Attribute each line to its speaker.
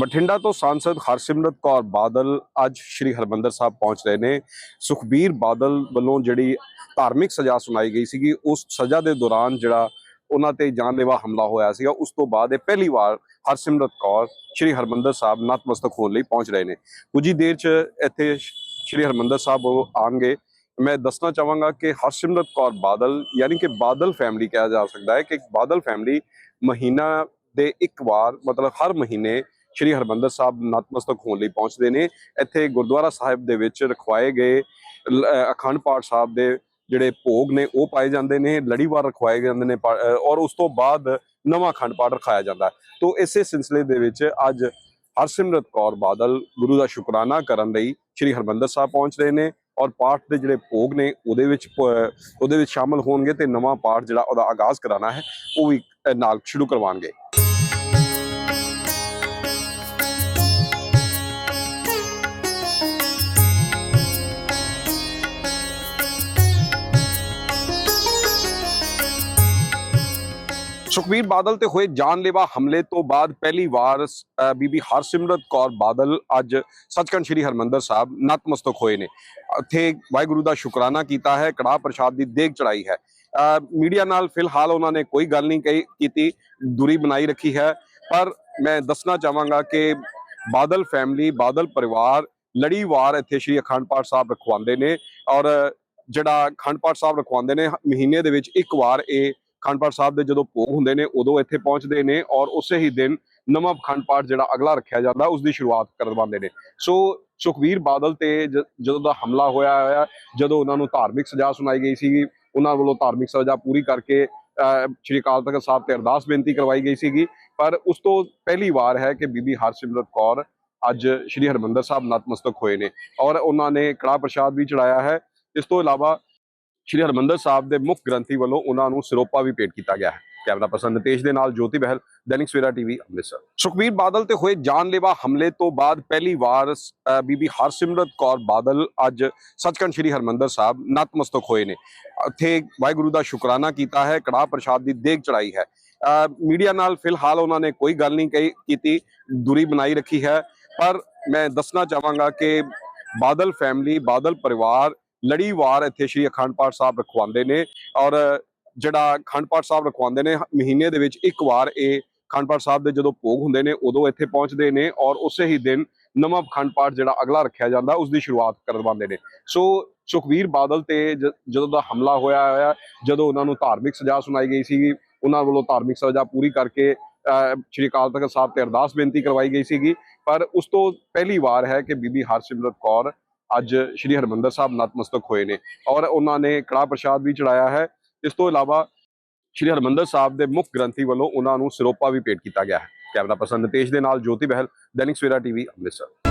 Speaker 1: ਬਠਿੰਡਾ ਤੋਂ ਸਾਂਸਦ ਹਰਸਿਮਰਤ ਕੌਰ ਬਾਦਲ ਅੱਜ ਸ੍ਰੀ ਹਰਮੰਦਰ ਸਾਹਿਬ ਪਹੁੰਚ ਰਹੇ ਨੇ। ਸੁਖਬੀਰ ਬਾਦਲ ਵੱਲੋਂ ਜਿਹੜੀ ਧਾਰਮਿਕ ਸਜ਼ਾ ਸੁਣਾਈ ਗਈ ਸੀਗੀ, ਉਸ ਸਜ਼ਾ ਦੇ ਦੌਰਾਨ ਜਿਹੜਾ ਉਹਨਾਂ ਤੇ ਜਾਨਲੇਵਾ ਹਮਲਾ ਹੋਇਆ ਸੀਗਾ, ਉਸ ਤੋਂ ਬਾਅਦ ਇਹ ਪਹਿਲੀ ਵਾਰ ਹਰਸਿਮਰਤ ਕੌਰ ਸ੍ਰੀ ਹਰਮੰਦਰ ਸਾਹਿਬ ਨਤਮਸਤਕ ਹੋਣ ਲਈ ਪਹੁੰਚ ਰਹੇ ਨੇ। ਕੁਝ ਹੀ ਦੇਰ ਚ ਇੱਥੇ ਸ੍ਰੀ ਹਰਮੰਦਰ ਸਾਹਿਬ ਉਹ ਆਣਗੇ ਮੈਂ ਦੱਸਣਾ ਚਾਹਾਂਗਾ ਕਿ ਹਰਸਿਮਰਤ ਕੌਰ ਬਾਦਲ, ਯਾਨੀ ਕਿ ਬਾਦਲ ਫੈਮਿਲੀ ਕਿਹਾ ਜਾ ਸਕਦਾ ਹੈ ਕਿ ਬਾਦਲ ਫੈਮਿਲੀ ਮਹੀਨਾ ਦੇ ਇੱਕ ਵਾਰ, ਮਤਲਬ ਹਰ ਮਹੀਨੇ ਸ਼੍ਰੀ ਹਰਮੰਦਰ ਸਾਹਿਬ ਨਤਮਸਤਕ ਹੋਣ ਲਈ ਪਹੁੰਚਦੇ ਨੇ। ਇੱਥੇ ਗੁਰਦੁਆਰਾ ਸਾਹਿਬ ਦੇ ਵਿੱਚ ਰਖਵਾਏ ਗਏ, ਲ- ਅਖੰਡ ਪਾਠ ਸਾਹਿਬ ਦੇ ਜਿਹੜੇ ਭੋਗ ਨੇ, ਉਹ ਪਾਏ ਜਾਂਦੇ ਨੇ, ਲੜੀਵਾਰ ਰਖਵਾਏ ਜਾਂਦੇ ਨੇ, ਪਾ- ਔਰ ਉਸ ਤੋਂ ਬਾਅਦ ਨਵਾਂ ਅਖੰਡ ਪਾਠ ਰਖਾਇਆ ਜਾਂਦਾ। ਹੈ ਤੋਂ ਇਸੇ ਸਿਲਸਿਲੇ ਦੇ ਵਿੱਚ ਅੱਜ ਹਰਸਿਮਰਤ ਕੌਰ ਬਾਦਲ ਗੁਰੂ ਦਾ ਸ਼ੁਕਰਾਨਾ ਕਰਨ ਲਈ ਸ਼੍ਰੀ ਹਰਮੰਦਰ ਸਾਹਿਬ ਪਹੁੰਚ ਰਹੇ ਨੇ ਔਰ ਪਾਠ ਦੇ ਜਿਹੜੇ ਭੋਗ ਨੇ, ਉਹਦੇ ਵਿੱਚ ਪ- ਉਹਦੇ ਵਿੱਚ ਸ਼ਾਮਲ ਹੋਣਗੇ ਤੇ ਨਵਾਂ ਪਾਠ ਜਿਹੜਾ ਉਹਦਾ ਆਗਾਜ਼ ਕਰਾਣਾ ਹੈ, ਉਹ ਵੀ ਨਾਲ ਸ਼ੁਰੂ ਕਰਵਾਉਣਗੇ। ਸੁਖਬੀਰ ਬਾਦਲ ਤੇ ਹੋਏ ਜਾਨਲੇਵਾ ਹਮਲੇ ਤੋਂ ਬਾਅਦ ਪਹਿਲੀ ਵਾਰ ਬੀਬੀ ਹਰਸਿਮਰਤ ਕੌਰ ਬਾਦਲ ਅੱਜ ਸੱਚਖੰਡ ਸ੍ਰੀ ਹਰਮੰਦਰ ਸਾਹਿਬ ਨਤਮਸਤਕ ਹੋਏ ਨੇ। ਇੱਥੇ ਵਾਹਿਗੁਰੂ ਦਾ ਸ਼ੁਕਰਾਨਾ ਕੀਤਾ ਹੈ, ਕੜਾਹ ਪ੍ਰਸ਼ਾਦ ਦੀ ਦੇਗ ਚੜਾਈ ਹੈ। ਮੀਡੀਆ ਨਾਲ ਫਿਲਹਾਲ ਉਹਨਾਂ ਨੇ ਕੋਈ ਗੱਲ ਨਹੀਂ ਕਹੀ, ਕੀਤੀ, ਦੂਰੀ ਬਣਾਈ ਰੱਖੀ ਹੈ। ਪਰ ਮੈਂ ਦੱਸਣਾ ਚਾਹਾਂਗਾ ਕਿ ਬਾਦਲ ਫੈਮਿਲੀ ਬਾਦਲ ਪਰਿਵਾਰ ਲੜੀਵਾਰ ਇੱਥੇ ਸ੍ਰੀ ਅਖੰਡ ਪਾਠ ਸਾਹਿਬ ਰਖਵਾਉਂਦੇ ਨੇ ਔਰ ਜਿਹੜਾ ਅਖੰਡ ਪਾਠ ਸਾਹਿਬ ਰਖਵਾਉਂਦੇ ਨੇ, ਮਹੀਨੇ ਦੇ ਵਿੱਚ ਇੱਕ ਵਾਰ ਇਹ ਅਖੰਡ ਪਾਠ ਸਾਹਿਬ ਦੇ ਜਦੋਂ ਭੋਗ ਹੁੰਦੇ ਨੇ ਉਦੋਂ ਇੱਥੇ ਪਹੁੰਚਦੇ ਨੇ ਔਰ ਉਸੇ ਹੀ ਦਿਨ ਨਵਾਂ ਅਖੰਡ ਪਾਠ ਜਿਹੜਾ ਅਗਲਾ ਰੱਖਿਆ ਜਾਂਦਾ ਉਸ ਦੀ ਸ਼ੁਰੂਆਤ ਕਰਵਾਉਂਦੇ ਨੇ। ਸੋ ਸੁਖਵੀਰ ਬਾਦਲ ਤੇ ਜਦੋਂ ਦਾ ਹਮਲਾ ਹੋਇਆ ਹੋਇਆ ਜਦੋਂ ਉਹਨਾਂ ਨੂੰ ਧਾਰਮਿਕ ਸਜ਼ਾ ਸੁਣਾਈ ਗਈ ਸੀ ਉਹਨਾਂ ਵੱਲੋਂ ਧਾਰਮਿਕ ਸਜ਼ਾ ਪੂਰੀ ਕਰਕੇ ਅਹ, ਸ਼੍ਰੀ ਅਕਾਲ ਤਖਤ ਸਾਹਿਬ ਤੇ ਅਰਦਾਸ ਬੇਨਤੀ ਕਰਵਾਈ ਗਈ ਸੀਗੀ। ਪਰ ਉਸ ਤੋਂ ਪਹਿਲੀ ਵਾਰ ਹੈ ਕਿ ਬੀਬੀ ਹਰਸਿਮਰਤ ਕੌਰ ਅੱਜ ਸ਼੍ਰੀ ਹਰਮੰਦਰ ਸਾਹਿਬ ਨਤਮਸਤਕ ਹੋਏ ਨੇ ਔਰ ਉਹਨਾਂ ਨੇ ਕੜਾਹ ਪ੍ਰਸ਼ਾਦ ਵੀ ਚੜਾਇਆ ਹੈ। ਇਸ ਤੋਂ ਇਲਾਵਾ ਸ਼੍ਰੀ ਹਰਮੰਦਰ ਸਾਹਿਬ ਦੇ ਮੁੱਖ ਗ੍ਰੰਥੀ ਵੱਲੋਂ ਉਹਨਾਂ ਨੂੰ ਸਿਰੋਪਾ ਵੀ ਭੇਟ ਕੀਤਾ ਗਿਆ ਹੈ। ਕੈਮਰਾ ਪਰਸਨ ਨਿਤੇਸ਼ ਦੇ ਨਾਲ ਜੋਤੀ ਬਹਿਲ, ਦੈਨਿਕ ਸਵੇਰਾ ਟੀਵੀ, ਅੰਮ੍ਰਿਤਸਰ। ਸੁਖਬੀਰ ਬਾਦਲ ਤੇ ਹੋਏ ਜਾਨਲੇਵਾ ਹਮਲੇ ਤੋਂ ਬਾਅਦ ਪਹਿਲੀ ਵਾਰ ਬੀਬੀ ਹਰਸਿਮਰਤ ਕੌਰ ਬਾਦਲ ਅੱਜ ਸੱਚਖੰਡ ਸ੍ਰੀ ਹਰਮੰਦਰ ਸਾਹਿਬ ਨਤਮਸਤਕ ਹੋਏ ਨੇ। ਇੱਥੇ ਵਾਹਿਗੁਰੂ ਦਾ ਸ਼ੁਕਰਾਨਾ ਕੀਤਾ ਹੈ, ਕੜਾਹ ਪ੍ਰਸ਼ਾਦ ਦੀ ਦੇਗ ਚੜਾਈ ਹੈ। ਮੀਡੀਆ ਨਾਲ ਫਿਲਹਾਲ ਉਹਨਾਂ ਨੇ ਕੋਈ ਗੱਲ ਨਹੀਂ ਕਹੀ, ਕੀਤੀ, ਦੂਰੀ ਬਣਾਈ ਰੱਖੀ ਹੈ। ਪਰ ਮੈਂ ਦੱਸਣਾ ਚਾਹਾਂਗਾ ਕਿ ਬਾਦਲ ਫੈਮਿਲੀ ਬਾਦਲ ਪਰਿਵਾਰ ਲੜੀਵਾਰ ਇੱਥੇ ਸ੍ਰੀ ਅਖੰਡ ਪਾਠ ਸਾਹਿਬ ਰਖਵਾਉਂਦੇ ਨੇ ਔਰ ਜਿਹੜਾ ਅਖੰਡ ਪਾਠ ਸਾਹਿਬ ਰਖਵਾਉਂਦੇ ਨੇ, ਮਹੀਨੇ ਦੇ ਵਿੱਚ ਇੱਕ ਵਾਰ ਇਹ ਅਖੰਡ ਪਾਠ ਸਾਹਿਬ ਦੇ ਜਦੋਂ ਭੋਗ ਹੁੰਦੇ ਨੇ, ਉਦੋਂ ਇੱਥੇ ਪਹੁੰਚਦੇ ਨੇ ਔਰ ਉਸੇ ਹੀ ਦਿਨ ਨਵਾਂ ਅਖੰਡ ਪਾਠ ਜਿਹੜਾ ਅਗਲਾ ਰੱਖਿਆ ਜਾਂਦਾ, ਉਸ ਦੀ ਸ਼ੁਰੂਆਤ ਕਰਵਾਉਂਦੇ ਨੇ। ਸੋ ਸੁਖਵੀਰ ਬਾਦਲ ਤੇ ਜ- ਜਦੋਂ ਦਾ ਹਮਲਾ ਹੋਇਆ ਹੋਇਆ, ਜਦੋਂ ਉਹਨਾਂ ਨੂੰ ਧਾਰਮਿਕ ਸਜ਼ਾ ਸੁਣਾਈ ਗਈ ਸੀ ਉਹਨਾਂ ਵੱਲੋਂ ਧਾਰਮਿਕ ਸਜ਼ਾ ਪੂਰੀ ਕਰਕੇ ਸ਼੍ਰੀ ਅਕਾਲ ਤਖਤ ਸਾਹਿਬ ਤੇ ਅਰਦਾਸ ਬੇਨਤੀ ਕਰਵਾਈ ਗਈ ਸੀਗੀ। ਪਰ ਉਸ ਤੋਂ ਪਹਿਲੀ ਵਾਰ ਹੈ ਕਿ ਬੀਬੀ ਹਰਸਿਮਰਤ ਕੌਰ ਅੱਜ ਸ਼੍ਰੀ ਹਰਮੰਦਰ ਸਾਹਿਬ ਨਤਮਸਤਕ ਹੋਏ ਨੇ ਔਰ ਉਹਨਾਂ ਨੇ ਕੜਾਹ ਪ੍ਰਸ਼ਾਦ ਵੀ ਚੜਾਇਆ ਹੈ। ਇਸ ਤੋਂ ਇਲਾਵਾ ਸ਼੍ਰੀ ਹਰਮੰਦਰ ਸਾਹਿਬ ਦੇ ਮੁੱਖ ਗ੍ਰੰਥੀ ਵੱਲੋਂ ਉਹਨਾਂ ਨੂੰ ਸਿਰੋਪਾ ਵੀ ਭੇਟ ਕੀਤਾ ਗਿਆ ਹੈ। ਕੈਮਰਾ ਪਰਸਨ ਨਿਤੇਸ਼ ਦੇ ਨਾਲ ਜੋਤੀ ਬਹਿਲ, ਦੈਨਿਕ ਸਵੇਰਾ ਟੀਵੀ ਅੰਮ੍ਰਿਤਸਰ।